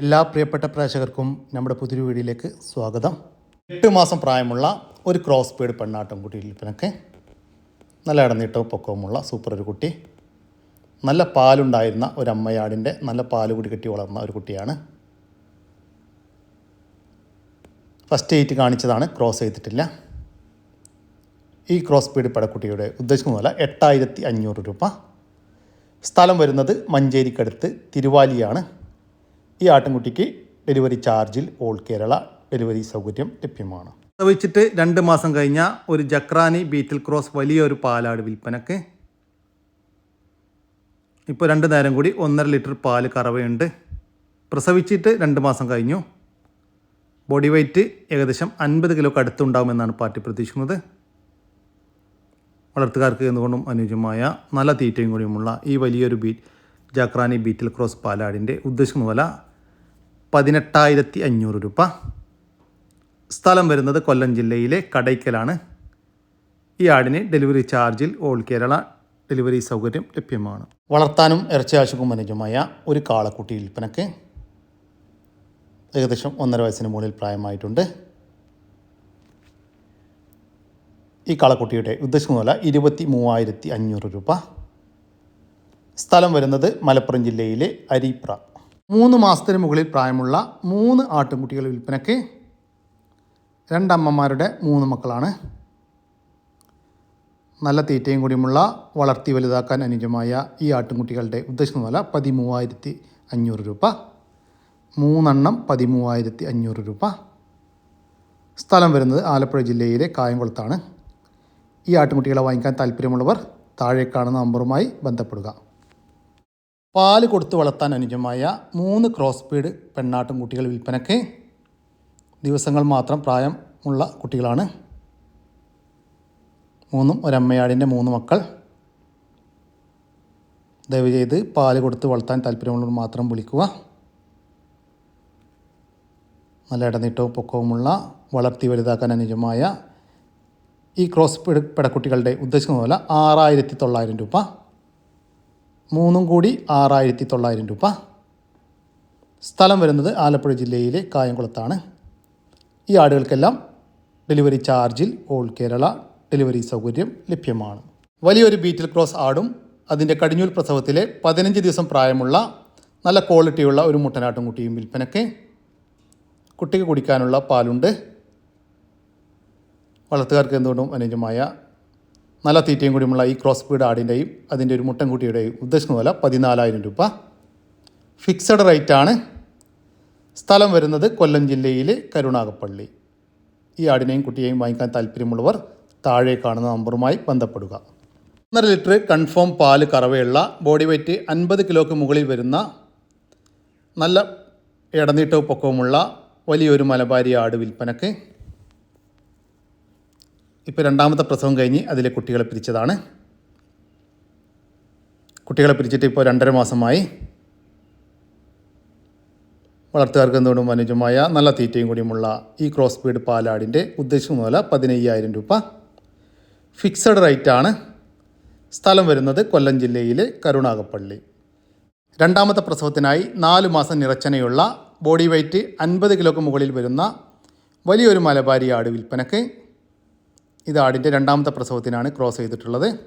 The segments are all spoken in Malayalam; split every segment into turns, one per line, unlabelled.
എല്ലാ പ്രിയപ്പെട്ട പ്രേക്ഷകർക്കും നമ്മുടെ പുതിയൊരു വീഡിയോയിലേക്ക് സ്വാഗതം. എട്ട് മാസം പ്രായമുള്ള ഒരു ക്രോസ് പേഡ് പെണ്ണാട്ടം കുട്ടി വിൽപ്പനക്ക് നല്ല ഇടനീട്ടവും പൊക്കവുമുള്ള സൂപ്പർ ഒരു കുട്ടി. നല്ല പാലുണ്ടായിരുന്ന ഒരു അമ്മയാടിന്റെ നല്ല പാൽ കൂടി കെട്ടി വളർന്ന ഒരു കുട്ടിയാണ്. ഫസ്റ്റ് എയ്റ്റ് കാണിച്ചതാണ് ക്രോസ് ചെയ്തിട്ടില്ല. ഈ ക്രോസ് പേഡ് പടക്കുട്ടിയുടെ ഉദ്ദേശിക്കുന്ന പോലെ എട്ടായിരത്തി അഞ്ഞൂറ് രൂപ. സ്ഥലം വരുന്നത് മഞ്ചേരിക്കടുത്ത് തിരുവാലിയാണ്. ഈ ആട്ടിൻകുട്ടിക്ക് ഡെലിവറി ചാർജിൽ ഓൾ കേരള ഡെലിവറി സൗകര്യം ലഭ്യമാണ്. പ്രസവിച്ചിട്ട് രണ്ട് മാസം കഴിഞ്ഞ ഒരു ജക്രാനി ബീറ്റിൽ ക്രോസ് വലിയൊരു പാലാട് വിൽപ്പനക്ക് ഇപ്പോൾ രണ്ട് നേരം കൂടി ഒന്നര ലിറ്റർ പാൽ കറവയുണ്ട്. പ്രസവിച്ചിട്ട് രണ്ട് മാസം കഴിഞ്ഞു. ബോഡി വെയ്റ്റ് ഏകദേശം അൻപത് കിലോക്ക് അടുത്തുണ്ടാകുമെന്നാണ് പാർട്ടി പ്രതീക്ഷിക്കുന്നത്. വളർത്തുകാർക്ക് എന്തുകൊണ്ടും അനുയോജ്യമായ നല്ല തീറ്റയും കൂടിയുമുള്ള ഈ വലിയൊരു ബീറ്റ് ജാക്രാനി ബീറ്റിൽ ക്രോസ് പാലാടിന്റെ ഉദ്ദേശിക്കുന്ന വില പതിനെട്ടായിരത്തി അഞ്ഞൂറ് രൂപ. സ്ഥലം വരുന്നത് കൊല്ലം ജില്ലയിലെ കടയ്ക്കലാണ്. ഈ ആടിന് ഡെലിവറി ചാർജിൽ ഓൾ കേരള ഡെലിവറി സൗകര്യം ലഭ്യമാണ്. വളർത്താനും ഇറച്ചി ആവശ്യക്കും മനുജമായ ഒരു കാളക്കുട്ടി വിൽപ്പനക്ക് ഏകദേശം ഒന്നര വയസ്സിന് മുകളിൽ പ്രായമായിട്ടുണ്ട്. ഈ കാളക്കുട്ടിയുടെ ഉദ്ദേശിക്കുന്ന വില ഇരുപത്തി മൂവായിരത്തി അഞ്ഞൂറ് രൂപ. സ്ഥലം വരുന്നത് മലപ്പുറം ജില്ലയിലെ അരീപ്ര. മൂന്ന് മാസത്തിന് മുകളിൽ പ്രായമുള്ള മൂന്ന് ആട്ടുംകുട്ടികൾ വിൽപ്പനയ്ക്ക് രണ്ടമ്മമാരുടെ മൂന്ന് മക്കളാണ്. നല്ല തീറ്റയും കൂടിയുമുള്ള വളർത്തി വലുതാക്കാൻ അനുയോജ്യമായ ഈ ആട്ടുംകുട്ടികളുടെ ഉദ്ദേശിക്കുന്ന വില പതിമൂവായിരത്തി അഞ്ഞൂറ് രൂപ. മൂന്നെണ്ണം പതിമൂവായിരത്തി അഞ്ഞൂറ് രൂപ. സ്ഥലം വരുന്നത് ആലപ്പുഴ ജില്ലയിലെ കായംകുളത്താണ്. ഈ ആട്ടുംകുട്ടികളെ വാങ്ങിക്കാൻ താല്പര്യമുള്ളവർ താഴെ കാണുന്ന നമ്പറുമായി ബന്ധപ്പെടുക. പാൽ കൊടുത്ത് വളർത്താൻ അനുജമായ മൂന്ന് ക്രോസ് പീഡ് പെണ്ണാട്ടും കുട്ടികൾ വിൽപ്പനയ്ക്ക് ദിവസങ്ങൾ മാത്രം പ്രായമുള്ള കുട്ടികളാണ്. മൂന്നും ഒരമ്മയാടിന്റെ മൂന്ന് മക്കൾ. ദയവ് ചെയ്ത് പാൽ കൊടുത്ത് വളർത്താൻ താല്പര്യമുള്ളവർ മാത്രം വിളിക്കുക. നല്ല ഇടനീട്ടവും പൊക്കവുമുള്ള വളർത്തി വലുതാക്കാൻ അനുജമായ ഈ ക്രോസ് പെടക്കുട്ടികളുടെ ഉദ്ദേശിക്കുന്ന പോലെ ആറായിരത്തി തൊള്ളായിരം രൂപ. മൂന്നും കൂടി ആറായിരത്തി തൊള്ളായിരം രൂപ. സ്ഥലം വരുന്നത് ആലപ്പുഴ ജില്ലയിലെ കായംകുളത്താണ്. ഈ ആടുകൾക്കെല്ലാം ഡെലിവറി ചാർജിൽ ഓൾ കേരള ഡെലിവറി സൗകര്യം ലഭ്യമാണ്. വലിയൊരു ബീറ്റിൽ ക്രോസ് ആടും അതിന്റെ കടിഞ്ഞൂൽ പ്രസവത്തിലെ പതിനഞ്ച് ദിവസം പ്രായമുള്ള നല്ല ക്വാളിറ്റിയുള്ള ഒരു മുട്ടനാട്ടും കുട്ടിയും വിൽപ്പനയ്ക്ക് കുട്ടിക്ക് കുടിക്കാനുള്ള പാലുണ്ട്. വളർത്തുകാർക്ക് എന്തുകൊണ്ടും അനുയോജ്യമായ നല്ല തീറ്റയും കൂടിയുമുള്ള ഈ ക്രോസ് ബീഡ് ആടിന്റെയും അതിന്റെ ഒരു മുട്ടൻകുട്ടിയുടെയും ഉദ്ദേശിക്കുന്ന വില പതിനാലായിരം രൂപ. ഫിക്സഡ് റേറ്റാണ് സ്ഥലം വരുന്നത് കൊല്ലം ജില്ലയിലെ കരുണാകപ്പള്ളി ഈ ആടിനെയും കുട്ടിയെയും വാങ്ങിക്കാൻ താല്പര്യമുള്ളവർ താഴെ കാണുന്ന നമ്പറുമായി ബന്ധപ്പെടുക. ഒന്നര ലിറ്റർ കൺഫേം പാൽ കറവയുള്ള ബോഡി വെയ്റ്റ് അൻപത് കിലോയ്ക്ക് മുകളിൽ വരുന്ന നല്ല ഇടനീട്ടവും പൊക്കവുമുള്ള വലിയൊരു മലബാരി ആട് വിൽപ്പനക്ക് ഇപ്പോൾ രണ്ടാമത്തെ പ്രസവം കഴിഞ്ഞ് അതിലെ കുട്ടികളെ പിരിച്ചതാണ്. കുട്ടികളെ പിരിച്ചിട്ട് ഇപ്പോൾ രണ്ടര മാസമായി. വളർത്തുകാർക്ക് എന്തുകൊണ്ടും അനുജമായ നല്ല തീറ്റയും കൂടിയുമുള്ള ഈ ക്രോസ് ബീഡ് പാലാടിന്റെ ഉദ്ദേശം മുതല പതിനയ്യായിരം രൂപ. ഫിക്സഡ് റേറ്റാണ്. സ്ഥലം വരുന്നത് കൊല്ലം ജില്ലയിലെ കരുണാകപ്പള്ളി. രണ്ടാമത്തെ പ്രസവത്തിനായി നാല് മാസം നിറച്ചനയുള്ള ബോഡി വെയ്റ്റ് അൻപത് കിലോക്ക് മുകളിൽ വരുന്ന വലിയൊരു മലബാരി ആട് വിൽപ്പനക്ക് ഇത് ആടിന്റെ രണ്ടാമത്തെ പ്രസവത്തിനാണ് ക്രോസ് ചെയ്തിട്ടുള്ളത്.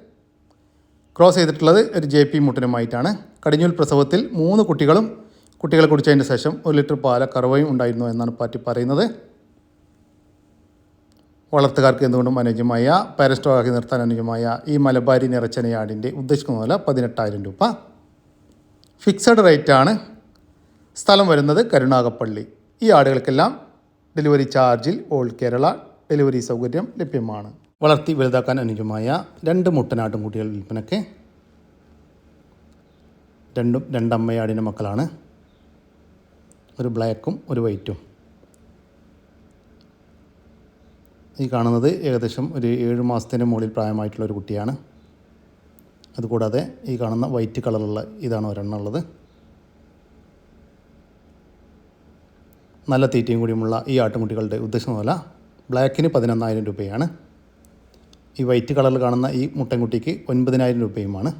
ക്രോസ് ചെയ്തിട്ടുള്ളത് ഒരു ജെ പി മുട്ടനുമായിട്ടാണ്. കടിഞ്ഞൂൽ പ്രസവത്തിൽ മൂന്ന് കുട്ടികളും കുട്ടികളെ കുടിച്ചതിന് ശേഷം ഒരു ലിറ്റർ പാല കറവയും ഉണ്ടായിരുന്നു എന്നാണ് പാറ്റി പറയുന്നത്. വളർത്തുകാർക്ക് എന്തുകൊണ്ടും അനുയോജ്യമായ പാരസ്റ്റോക്കി നിർത്താൻ അനുയോജ്യമായ ഈ മലബാരി നിറച്ചനയാടിന്റെ ഉദ്ദേശിക്കുന്ന വില പതിനെട്ടായിരം രൂപ. ഫിക്സഡ് റേറ്റാണ്. സ്ഥലം വരുന്നത് കരുണാകപ്പള്ളി ഈ ആടുകൾക്കെല്ലാം ഡെലിവറി ചാർജിൽ ഓൾ കേരള ഡെലിവറി സൗകര്യം ലഭ്യമാണ്. വളർത്തി വലുതാക്കാൻ അനുയോജ്യമായ രണ്ട് മുട്ടനാട്ടും കുട്ടികൾ വിൽപ്പനയ്ക്ക് രണ്ടും രണ്ടമ്മയാടിന്റെ മക്കളാണ്. ഒരു ബ്ലാക്കും ഒരു വൈറ്റും. ഈ കാണുന്നത് ഏകദേശം ഒരു ഏഴ് മാസത്തിന് മുകളിൽ പ്രായമായിട്ടുള്ള ഒരു കുട്ടിയാണ്. അതുകൂടാതെ ഈ കാണുന്ന വൈറ്റ് കളറുള്ള ഇതാണ് ഒരെണ്ണം ഉള്ളത് നല്ല തീറ്റയും കൂടിയുമുള്ള ഈ ആട്ടുംകുട്ടികളുടെ ഉദ്ദേശം വില ബ്ലാക്കിന് പതിനൊന്നായിരം രൂപയാണ്. ഈ വൈറ്റ് കളറിൽ കാണുന്ന ഈ മുട്ടൻകുട്ടിക്ക് ഒൻപതിനായിരം രൂപയുമാണ്.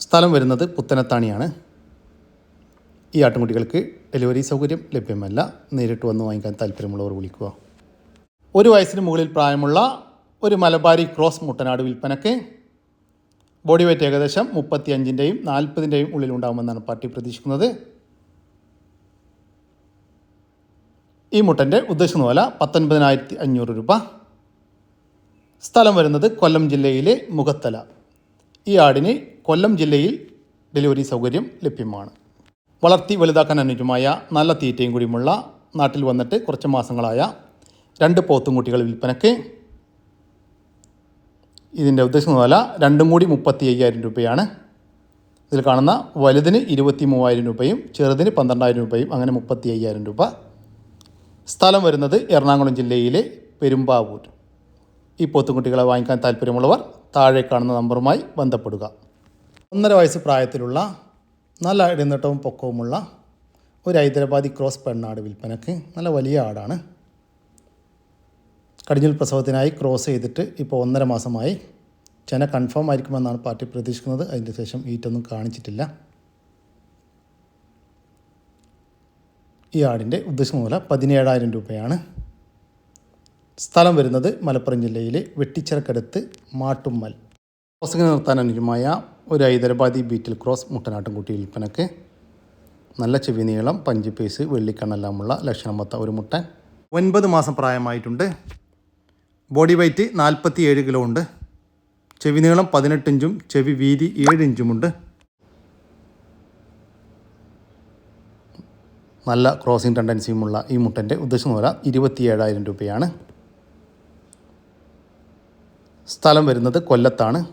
സ്ഥലം വരുന്നത് പുത്തനത്താണിയാണ്. ഈ ആട്ടിൻകുട്ടികൾക്ക് ഡെലിവറി സൗകര്യം ലഭ്യമല്ല. നേരിട്ട് വന്ന് വാങ്ങിക്കാൻ താല്പര്യമുള്ളവർ വിളിക്കുക. ഒരു വയസ്സിന് മുകളിൽ പ്രായമുള്ള ഒരു മലബാരി ക്രോസ് മുട്ടനാട് വിൽപ്പനയ്ക്ക് ബോഡി വെയ്റ്റ് ഏകദേശം മുപ്പത്തി അഞ്ചിന്റെയും നാൽപ്പതിന്റെയും ഉള്ളിലുണ്ടാകുമെന്നാണ് പാർട്ടി പ്രതീക്ഷിക്കുന്നത്. ഈ മുട്ടന്റെ ഉദ്ദേശിക്കുന്ന വില പത്തൊൻപതിനായിരത്തി അഞ്ഞൂറ് രൂപ. സ്ഥലം വരുന്നത് കൊല്ലം ജില്ലയിലെ മുഖത്തല. ഈ ആടിന് കൊല്ലം ജില്ലയിൽ ഡെലിവറി സൗകര്യം ലഭ്യമാണ്. വളർത്തി വലുതാക്കാൻ അനുജമായ നല്ല തീറ്റയും കൂടിയുമുള്ള നാട്ടിൽ വന്നിട്ട് കുറച്ച് മാസങ്ങളായ രണ്ട് പോത്തും പോത്തുംകുട്ടികൾ വിൽപ്പനയ്ക്ക് ഇതിന്റെ ഉദ്ദേശിക്കുന്ന വില രണ്ടും കൂടി മുപ്പത്തി അയ്യായിരം രൂപയാണ്. ഇതിൽ കാണുന്ന വലുതിന് ഇരുപത്തി മൂവായിരം രൂപയും ചെറുതിന് പന്ത്രണ്ടായിരം രൂപയും അങ്ങനെ മുപ്പത്തി അയ്യായിരം രൂപ. സ്ഥലം വരുന്നത് എറണാകുളം ജില്ലയിലെ പെരുമ്പാവൂർ. ഈ പോത്തുകുട്ടികളെ വാങ്ങിക്കാൻ താല്പര്യമുള്ളവർ താഴെ കാണുന്ന നമ്പറുമായി ബന്ധപ്പെടുക. ഒന്നര വയസ്സ് പ്രായത്തിലുള്ള നല്ല ഇടനീട്ടവും പൊക്കവുമുള്ള ഒരു ഹൈദരാബാദി ക്രോസ് പെണ്ണാട് വിൽപ്പനക്ക് നല്ല വലിയ ആടാണ്. കടിഞ്ഞൽ പ്രസവത്തിനായി ക്രോസ് ചെയ്തിട്ട് ഇപ്പോൾ ഒന്നര മാസമായി. ചെന കൺഫേം ആയിരിക്കുമെന്നാണ് പാർട്ടി പ്രതീക്ഷിക്കുന്നത്. അതിന്റെ ശേഷം ഈറ്റൊന്നും കാണിച്ചിട്ടില്ല. ഈ ആടിന്റെ ഉദ്ദേശം മൂല പതിനേഴായിരം രൂപയാണ്. സ്ഥലം വരുന്നത് മലപ്പുറം ജില്ലയിലെ വെട്ടിച്ചിറക്കടുത്ത് മാട്ടുമ്മൽ. ക്രോസിങ്ങിന് നിർത്താൻ അനുജമായ ഒരു ഹൈദരാബാദി ബീറ്റിൽ ക്രോസ് മുട്ടനാട്ടുംകുട്ടി വിൽപ്പനക്ക് നല്ല ചെവി നീളം പഞ്ച് പേസ് വെള്ളിക്കണ്ണെല്ലാമുള്ള ലക്ഷണമൊത്ത ഒരു മുട്ടൻ. ഒൻപത് മാസം പ്രായമായിട്ടുണ്ട്. ബോഡി വെയ്റ്റ് നാൽപ്പത്തി ഏഴ് കിലോ ഉണ്ട്. ചെവി നീളം പതിനെട്ട് ഇഞ്ചും ചെവി വീതി ഏഴ് ഇഞ്ചുമുണ്ട്. നല്ല ക്രോസിംഗ് ടെൻഡൻസിയുമുള്ള ഈ മുട്ടന്റെ ഉദ്ദേശം വില ഇരുപത്തി ഏഴായിരം രൂപയാണ്. സ്ഥലം വരുന്നത് കൊല്ലത്താണ്.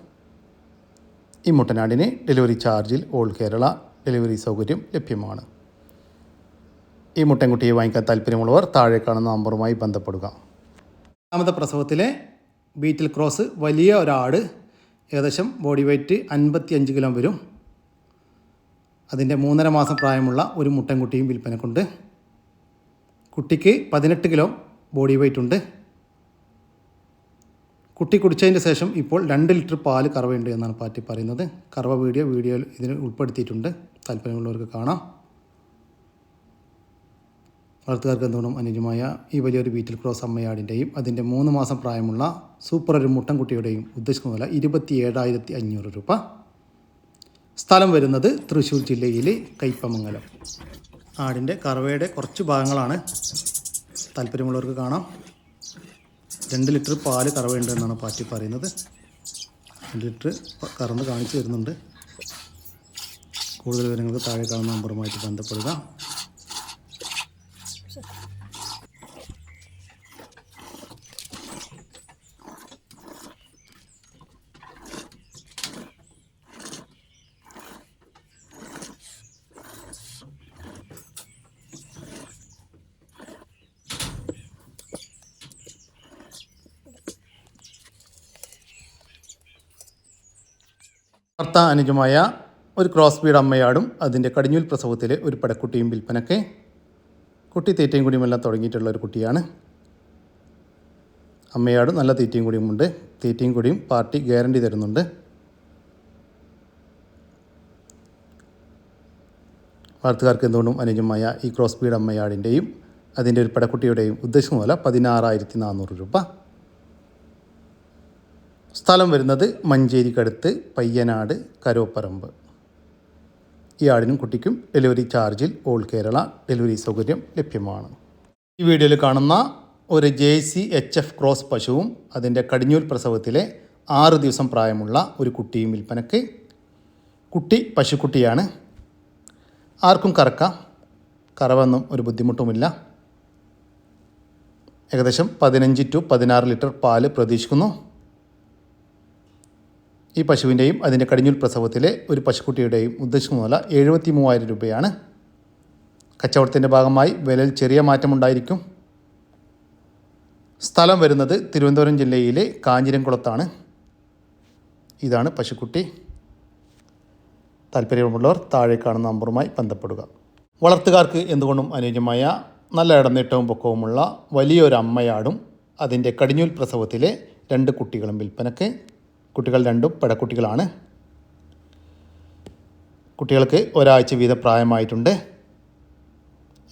ഈ മുട്ടനാടിന് ഡെലിവറി ചാർജിൽ ഓൾ കേരള ഡെലിവറി സൗകര്യം ലഭ്യമാണ്. ഈ മുട്ടൻകുട്ടിയെ വാങ്ങിക്കാൻ താല്പര്യമുള്ളവർ താഴെ കാണുന്ന നമ്പറുമായി ബന്ധപ്പെടുക. രണ്ടാമത്തെ പ്രസവത്തിലെ ബീറ്റിൽ ക്രോസ് വലിയ ഒരാട് ഏകദേശം ബോഡി വെയ്റ്റ് അൻപത്തി അഞ്ച് കിലോ വരും. അതിന്റെ മൂന്നര മാസം പ്രായമുള്ള ഒരു മുട്ടൻകുട്ടിയും വിൽപ്പനക്കുണ്ട്. കുട്ടിക്ക് പതിനെട്ട് കിലോ ബോഡി വെയ്റ്റ് ഉണ്ട്. കുട്ടി കുടിച്ചതിന്റെ ശേഷം ഇപ്പോൾ രണ്ട് ലിറ്റർ പാൽ കറവയുണ്ട് എന്നാണ് പാറ്റി പറയുന്നത്. കറവ വീഡിയോ വീഡിയോ ഇതിന് ഉൾപ്പെടുത്തിയിട്ടുണ്ട്. താല്പര്യമുള്ളവർക്ക് കാണാം. വളർത്തുകാർക്ക് എന്തുകൊണ്ടും അനുജമായ ഈ വലിയൊരു വീറ്റിൽ ക്രോസ് അമ്മയാടിന്റെയും അതിന്റെ മൂന്ന് മാസം പ്രായമുള്ള സൂപ്പർ ഒരു മുട്ടൻകുട്ടിയുടെയും ഉദ്ദേശിക്കുന്ന വില ഇരുപത്തി ഏഴായിരത്തി അഞ്ഞൂറ് രൂപ. സ്ഥലം വരുന്നത് തൃശ്ശൂർ ജില്ലയിലെ കയ്പമംഗലം. ആടിന്റെ കറവയുടെ കുറച്ച് ഭാഗങ്ങളാണ് താല്പര്യമുള്ളവർക്ക് കാണാം. രണ്ട് ലിറ്റർ പാൽ കറവയുണ്ട് എന്നാണ് പാറ്റി പറയുന്നത്. രണ്ട് ലിറ്റർ കറന്ന് കാണിച്ചു തരുന്നുണ്ട്. കൂടുതൽ വിവരങ്ങൾക്ക് താഴെ കാണുന്ന നമ്പറുമായിട്ട് ബന്ധപ്പെടുക. വാർത്ത അനുജമായ ഒരു ക്രോസ് ബീഡ് അമ്മയാടും അതിന്റെ കടിഞ്ഞൂൽ പ്രസവത്തിലെ ഒരു പടക്കുട്ടിയും വിൽപ്പനക്കെ കുട്ടി തീറ്റയും കുടിയുമെല്ലാം തുടങ്ങിയിട്ടുള്ള ഒരു കുട്ടിയാണ്. അമ്മയാടും നല്ല തീറ്റയും കുടിയുമുണ്ട് തീറ്റയും കുടിയും പാർട്ടി ഗ്യാരണ്ടി തരുന്നുണ്ട്. വാർത്തകാർക്ക് എന്തുകൊണ്ടും അനുജമായ ഈ ക്രോസ് ബീഡ് അമ്മയാടിന്റെയും അതിന്റെ ഒരു പടക്കുട്ടിയുടെയും ഉദ്ദേശം പോലെ പതിനാറായിരത്തി നാനൂറ് രൂപ. സ്ഥലം വരുന്നത് മഞ്ചേരിക്കടുത്ത് പയ്യനാട് കരോപ്പറമ്പ്. ഈ ആടിനും കുട്ടിക്കും ഡെലിവറി ചാർജിൽ ഓൾ കേരള ഡെലിവറി സൗകര്യം ലഭ്യമാണ്. ഈ വീഡിയോയിൽ കാണുന്ന ഒരു J C H F cross പശുവും അതിന്റെ കടിഞ്ഞൂൽ പ്രസവത്തിലെ ആറ് ദിവസം പ്രായമുള്ള ഒരു കുട്ടിയും വിൽപ്പനയ്ക്ക് കുട്ടി പശുക്കുട്ടിയാണ്. ആർക്കും കറക്കാം കറവൊന്നും ഒരു ബുദ്ധിമുട്ടുമില്ല. ഏകദേശം പതിനഞ്ച് ടു പതിനാറ് ലിറ്റർ പാൽ പ്രതീക്ഷിക്കുന്നു. ഈ പശുവിന്റെയും അതിന്റെ കടിഞ്ഞൂൽ പ്രസവത്തിലെ ഒരു പശുക്കുട്ടിയുടെയും ഉദ്ദേശിക്കുന്ന വില എഴുപത്തി മൂവായിരം രൂപയാണ്. കച്ചവടത്തിന്റെ ഭാഗമായി വിലയിൽ ചെറിയ മാറ്റമുണ്ടായിരിക്കും. സ്ഥലം വരുന്നത് തിരുവനന്തപുരം ജില്ലയിലെ കാഞ്ഞിരംകുളത്താണ്. ഇതാണ് പശുക്കുട്ടി. താല്പര്യമുള്ളവർ താഴെ കാണുന്ന നമ്പറുമായി ബന്ധപ്പെടുക. വളർത്തുകാർക്ക് എന്തുകൊണ്ടും അനുയോജ്യമായ നല്ല ഇടനീട്ടവും പൊക്കവുമുള്ള വലിയൊരു അമ്മയാടും അതിന്റെ കടിഞ്ഞൂൽ പ്രസവത്തിലെ രണ്ട് കുട്ടികളും വിൽപ്പനക്ക് കുട്ടികൾ രണ്ടും പെടക്കുട്ടികളാണ്. കുട്ടികൾക്ക് ഒരാഴ്ച വീത പ്രായമായിട്ടുണ്ട്.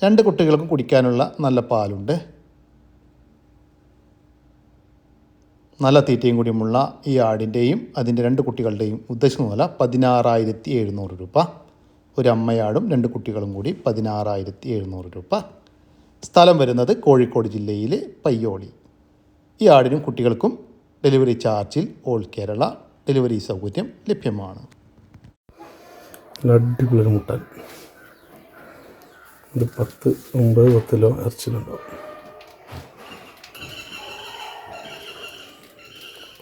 രണ്ട് കുട്ടികൾക്കും കുടിക്കാനുള്ള നല്ല പാലുണ്ട്. നല്ല തീറ്റയും കൂടിയുമുള്ള ഈ ആടിന്റെയും അതിന്റെ രണ്ട് കുട്ടികളുടെയും ഉദ്ദേശം വില പതിനാറായിരത്തി എഴുന്നൂറ് രൂപ. ഒരു അമ്മയാടും രണ്ട് കുട്ടികളും കൂടി പതിനാറായിരത്തി എഴുന്നൂറ് രൂപ. സ്ഥലം വരുന്നത് കോഴിക്കോട് ജില്ലയിലെ പയ്യോളി. ഈ ആടിനും കുട്ടികൾക്കും ഡെലിവറി ചാർജിൽ ഓൾ കേരള ഡെലിവറി സൗകര്യം ലഭ്യമാണ്.
അടിപൊളി മുട്ട ഇത് പത്ത് ഒമ്പത് പത്തിലോ ഇറച്ചിലുണ്ടാവും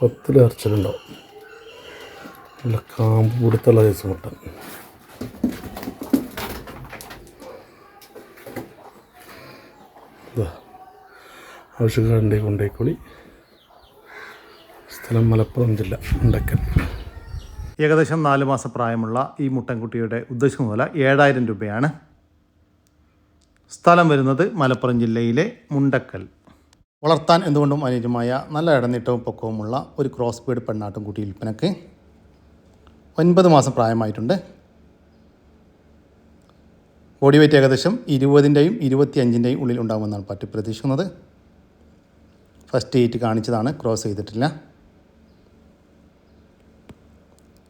പത്തിലോ ഇറച്ചിലുണ്ടാവും നല്ല കാമ്പ് കൊടുത്തുള്ള സൈസ് മുട്ടൻ. ഇതാ ആവശ്യക്കാരന്റെ കൊണ്ടേക്കോളി സ്ഥലം മലപ്പുറം ജില്ല ഉണ്ടക്കൽ
ഏകദേശം നാല് മാസം പ്രായമുള്ള ഈ മുട്ടൻകുട്ടിയുടെ ഉദ്ദേശം വില ഏഴായിരം രൂപയാണ്. സ്ഥലം വരുന്നത് മലപ്പുറം ജില്ലയിലെ മുണ്ടക്കൽ. വളർത്താൻ എന്തുകൊണ്ടും അനുയോജ്യമായ നല്ല ഇടനീട്ടവും പൊക്കവുമുള്ള ഒരു ക്രോസ് ബീഡ് പെണ്ണാട്ടും കുട്ടി വിൽപ്പനക്ക് ഒൻപത് മാസം പ്രായമായിട്ടുണ്ട്. ബോഡി വെയിറ്റ് ഏകദേശം ഇരുപതിന്റെയും ഇരുപത്തിയഞ്ചിന്റെയും ഉള്ളിൽ ഉണ്ടാകുമെന്നാണ് പറ്റി പ്രതീക്ഷിക്കുന്നത്. ഫസ്റ്റ് എയ്റ്റ് കാണിച്ചതാണ് ക്രോസ് ചെയ്തിട്ടില്ല.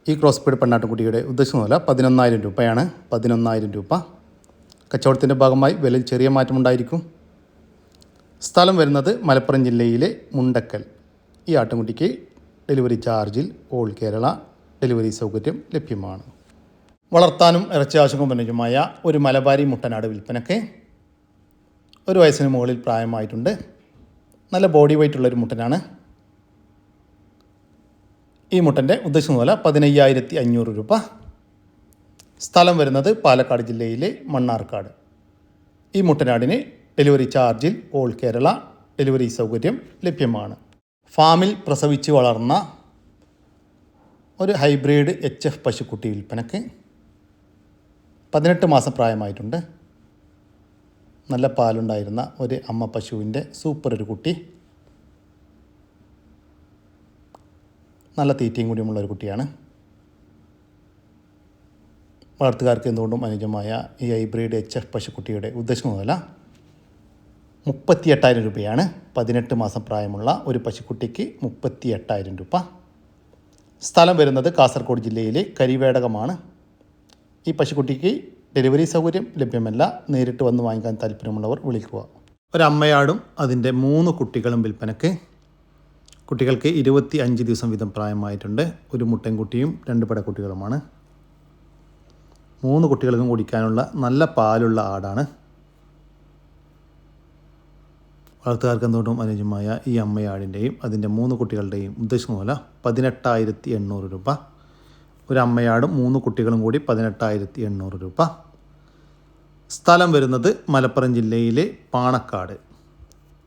ഈ ക്രോസ് പീഡ് പെണ്ണാട്ടുകുട്ടിയുടെ ഉദ്ദേശം വില പതിനൊന്നായിരം രൂപയാണ്. പതിനൊന്നായിരം രൂപ. കച്ചവടത്തിന്റെ ഭാഗമായി വിലയിൽ ചെറിയ മാറ്റമുണ്ടായിരിക്കും സ്ഥലം വരുന്നത് മലപ്പുറം ജില്ലയിലെ മുണ്ടക്കൽ. ഈ ആട്ടുംകുട്ടിക്ക് ഡെലിവറി ചാർജിൽ ഓൾ കേരള ഡെലിവറി സൗകര്യം ലഭ്യമാണ്. വളർത്താനും ഇറച്ചി ആവശ്യങ്ങൾ അനുയോജ്യമായ ഒരു മലബാരി മുട്ടനാട് വിൽപ്പനയ്ക്ക് ഒരു വയസ്സിന് മുകളിൽ പ്രായമായിട്ടുണ്ട്. നല്ല ബോഡി വെയിറ്റ് ഉള്ളൊരു മുട്ടനാണ്. ഈ മുട്ടന്റെ ഉദ്ദേശം വില പതിനയ്യായിരത്തി അഞ്ഞൂറ് രൂപ. സ്ഥലം വരുന്നത് പാലക്കാട് ജില്ലയിലെ മണ്ണാർക്കാട്. ഈ മുട്ടനാടിന് ഡെലിവറി ചാർജിൽ ഓൾ കേരള ഡെലിവറി സൗകര്യം ലഭ്യമാണ്. ഫാമിൽ പ്രസവിച്ച് വളർന്ന ഒരു ഹൈബ്രിഡ് എച്ച് എഫ് പശുക്കുട്ടി വിൽപ്പനക്ക് പതിനെട്ട് മാസം പ്രായമായിട്ടുണ്ട്. നല്ല പാലുണ്ടായിരുന്ന ഒരു അമ്മ പശുവിന്റെ സൂപ്പർ ഒരു കുട്ടി. നല്ല തീറ്റയും കൂടിയുമുള്ള ഒരു കുട്ടിയാണ്. വളർത്തുകാർക്ക് എന്തുകൊണ്ടും അനുജമായ ഈ ഹൈബ്രിഡ് എച്ച് എഫ് പശുക്കുട്ടിയുടെ ഉദ്ദേശം മുതല മുപ്പത്തി എട്ടായിരം രൂപയാണ്. പതിനെട്ട് മാസം പ്രായമുള്ള ഒരു പശുക്കുട്ടിക്ക് മുപ്പത്തി എട്ടായിരം രൂപ. സ്ഥലം വരുന്നത് കാസർഗോഡ് ജില്ലയിലെ കരിവേടകമാണ്. ഈ പശുക്കുട്ടിക്ക് ഡെലിവറി സൗകര്യം ലഭ്യമല്ല. നേരിട്ട് വന്ന് വാങ്ങിക്കാൻ താല്പര്യമുള്ളവർ വിളിക്കുക. ഒരമ്മയാടും അതിന്റെ മൂന്ന് കുട്ടികളും വിൽപ്പനക്ക്. കുട്ടികൾക്ക് ഇരുപത്തി അഞ്ച് ദിവസം വീതം പ്രായമായിട്ടുണ്ട്. ഒരു മുട്ടൻകുട്ടിയും രണ്ട് പടക്കുട്ടികളുമാണ്. മൂന്ന് കുട്ടികൾക്കും കുടിക്കാനുള്ള നല്ല പാലുള്ള ആടാണ്. വളർത്തുകാർക്ക് എന്തുകൊണ്ടും അനുയോജ്യമായ ഈ അമ്മയാടിന്റെയും അതിന്റെ മൂന്ന് കുട്ടികളുടെയും ഉദ്ദേശം മൂല പതിനെട്ടായിരത്തി എണ്ണൂറ് രൂപ. ഒരു അമ്മയാടും മൂന്ന് കുട്ടികളും കൂടി പതിനെട്ടായിരത്തി എണ്ണൂറ് രൂപ. സ്ഥലം വരുന്നത് മലപ്പുറം ജില്ലയിലെ പാണക്കാട്.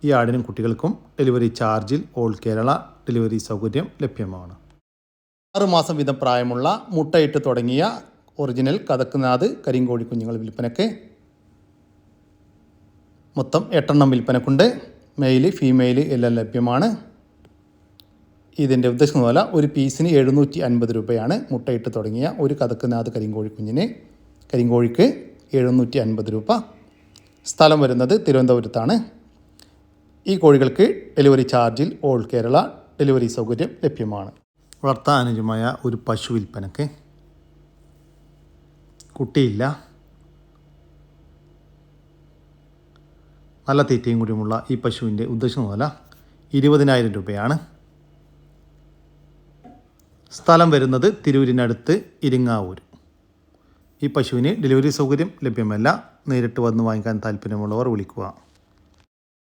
ഈ ആടിനും കുട്ടികൾക്കും ഡെലിവറി ചാർജിൽ ഓൾ കേരള ഡെലിവറി സൗകര്യം ലഭ്യമാണ്. ആറുമാസം വീതം പ്രായമുള്ള മുട്ടയിട്ട് തുടങ്ങിയ ഒറിജിനൽ കഥക്കുനാഥ് കരിങ്കോഴി കുഞ്ഞുങ്ങൾ വിൽപ്പനയ്ക്ക് മൊത്തം എട്ടെണ്ണം വിൽപ്പനക്കുണ്ട്. മെയിൽ ഫീമെയിൽ എല്ലാം ലഭ്യമാണ്. ഇതിന്റെ ഉദ്ദേശം പോലെ ഒരു പീസിന് എഴുന്നൂറ്റി അൻപത് രൂപയാണ് മുട്ടയിട്ട് തുടങ്ങിയ ഒരു കഥക്കുനാഥ് കരിങ്കോഴി കുഞ്ഞിന്. കരിങ്കോഴിക്ക് എഴുന്നൂറ്റി അൻപത് രൂപ. സ്ഥലം വരുന്നത് തിരുവനന്തപുരത്താണ്. ഈ കോഴികൾക്ക് ഡെലിവറി ചാർജിൽ ഓൾ കേരള ഡെലിവറി സൗകര്യം ലഭ്യമാണ്. വളർത്താൻ അനുജമായ ഒരു പശു വിൽപ്പനക്ക് കുട്ടിയില്ല. നല്ല തീറ്റയും കൂടിയുമുള്ള ഈ പശുവിന്റെ ഉദ്ദേശം മുതല ഇരുപതിനായിരം രൂപയാണ്. സ്ഥലം വരുന്നത് തിരൂരിനടുത്ത് ഇരിങ്ങാവൂർ. ഈ പശുവിന് ഡെലിവറി സൗകര്യം ലഭ്യമല്ല. നേരിട്ട് വന്ന് വാങ്ങിക്കാൻ താല്പര്യമുള്ളവർ വിളിക്കുക.